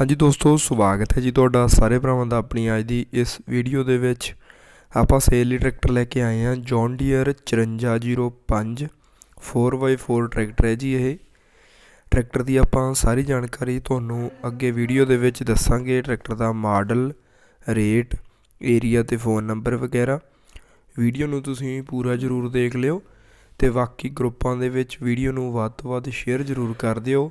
ਹਾਂਜੀ ਦੋਸਤੋ, ਸਵਾਗਤ ਹੈ ਜੀ ਤੁਹਾਡਾ ਸਾਰੇ ਭਰਾਵਾਂ ਦਾ ਆਪਣੀ ਅੱਜ ਦੀ ਇਸ ਵੀਡੀਓ ਦੇ ਵਿੱਚ। ਆਪਾਂ ਸੇਲ ਲਈ ਟਰੈਕਟਰ ਲੈ ਕੇ ਆਏ ਹਾਂ ਜੌਨ ਡੀਅਰ 5405 4x4 ਟਰੈਕਟਰ ਹੈ ਜੀ ਇਹ। ਟਰੈਕਟਰ ਦੀ ਆਪਾਂ ਸਾਰੀ ਜਾਣਕਾਰੀ ਤੁਹਾਨੂੰ ਅੱਗੇ ਵੀਡੀਓ ਦੇ ਵਿੱਚ ਦੱਸਾਂਗੇ। ਟਰੈਕਟਰ ਦਾ ਮਾਡਲ, ਰੇਟ, ਏਰੀਆ ਤੇ ਫੋਨ ਨੰਬਰ ਵਗੈਰਾ। ਵੀਡੀਓ ਨੂੰ ਤੁਸੀਂ ਪੂਰਾ ਜ਼ਰੂਰ ਦੇਖ ਲਿਓ ਤੇ ਬਾਕੀ ਗਰੁੱਪਾਂ ਦੇ ਵਿੱਚ ਵੀਡੀਓ ਨੂੰ ਵੱਧ ਤੋਂ ਵੱਧ ਸ਼ੇਅਰ ਜ਼ਰੂਰ ਕਰ ਦਿਓ।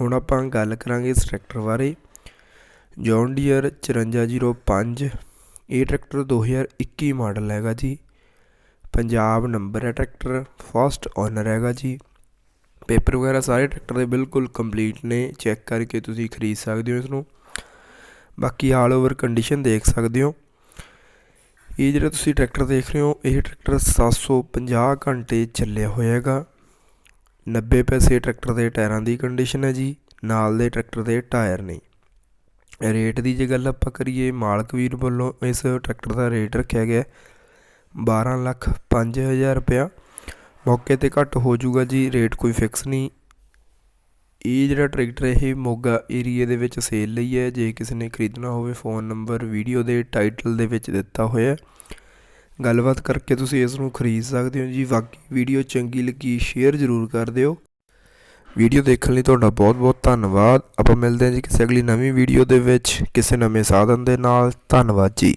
ਹੁਣ ਆਪਾਂ ਗੱਲ ਕਰਾਂਗੇ ਇਸ ਟਰੈਕਟਰ ਬਾਰੇ। ਜੌਨ ਡੀਅਰ 5405 ਇਹ ਟਰੈਕਟਰ 2021 ਮਾਡਲ ਹੈਗਾ ਜੀ। ਪੰਜਾਬ ਨੰਬਰ ਹੈ ਟਰੈਕਟਰ ਫਸਟ ਓਨਰ ਹੈਗਾ ਜੀ। ਪੇਪਰ ਵਗੈਰਾ ਸਾਰੇ ਟਰੈਕਟਰ ਦੇ ਬਿਲਕੁਲ ਕੰਪਲੀਟ ਨੇ ਚੈੱਕ ਕਰਕੇ ਤੁਸੀਂ ਖਰੀਦ ਸਕਦੇ ਹੋ ਇਸ ਨੂੰ ਬਾਕੀ ਆਲ ਓਵਰ ਕੰਡੀਸ਼ਨ ਦੇਖ ਸਕਦੇ ਹੋ। ਇਹ ਜਿਹੜਾ ਤੁਸੀਂ ਟਰੈਕਟਰ ਦੇਖ ਰਹੇ ਹੋ, ਇਹ ਟਰੈਕਟਰ 750 ਘੰਟੇ ਚੱਲਿਆ ਹੋਇਆ ਹੈਗਾ। 90 ਪੈਸੇ ਟਰੈਕਟਰ ਦੇ ਟਾਇਰਾਂ ਦੀ ਕੰਡੀਸ਼ਨ ਹੈ ਜੀ, ਨਾਲ ਦੇ ਟਰੈਕਟਰ ਦੇ ਟਾਇਰ ਨੇ। ਰੇਟ ਦੀ ਜੇ ਗੱਲ ਆਪਾਂ ਕਰੀਏ, ਮਾਲਕ ਵੀਰ ਵੱਲੋਂ ਇਸ ਟਰੈਕਟਰ ਦਾ ਰੇਟ ਰੱਖਿਆ ਗਿਆ 12 ਲੱਖ 5000 ਰੁਪਇਆ। ਮੌਕੇ ਤੇ ਘੱਟ ਹੋ ਜਾਊਗਾ ਜੀ, ਰੇਟ ਕੋਈ ਫਿਕਸ ਨਹੀਂ। ਇਹ ਜਿਹੜਾ ਟਰੈਕਟਰ ਇਹ ਮੋਗਾ ਏਰੀਏ ਦੇ ਵਿੱਚ ਸੇਲ ਲਈ ਹੈ। ਜੇ ਕਿਸੇ ਨੇ ਖਰੀਦਣਾ ਹੋਵੇ ਫੋਨ ਨੰਬਰ ਵੀਡੀਓ ਦੇ ਟਾਈਟਲ ਦੇ ਵਿੱਚ ਦਿੱਤਾ ਹੋਇਆ ਹੈ। ਗੱਲਬਾਤ ਕਰਕੇ ਤੁਸੀਂ ਇਸ ਨੂੰ ਖਰੀਦ ਸਕਦੇ ਹੋ ਜੀ। ਬਾਕੀ ਵੀਡੀਓ ਚੰਗੀ ਲੱਗੀ ਸ਼ੇਅਰ ਜ਼ਰੂਰ ਕਰ ਦਿਓ। ਵੀਡੀਓ ਦੇਖਣ ਲਈ ਤੁਹਾਡਾ ਬਹੁਤ ਬਹੁਤ ਧੰਨਵਾਦ। ਆਪਾਂ ਮਿਲਦੇ ਹਾਂ ਜੀ ਕਿਸੇ ਅਗਲੀ ਨਵੀਂ ਵੀਡੀਓ ਦੇ ਵਿੱਚ, ਕਿਸੇ ਨਵੇਂ ਸਾਧਨ ਦੇ ਨਾਲ। ਧੰਨਵਾਦ ਜੀ।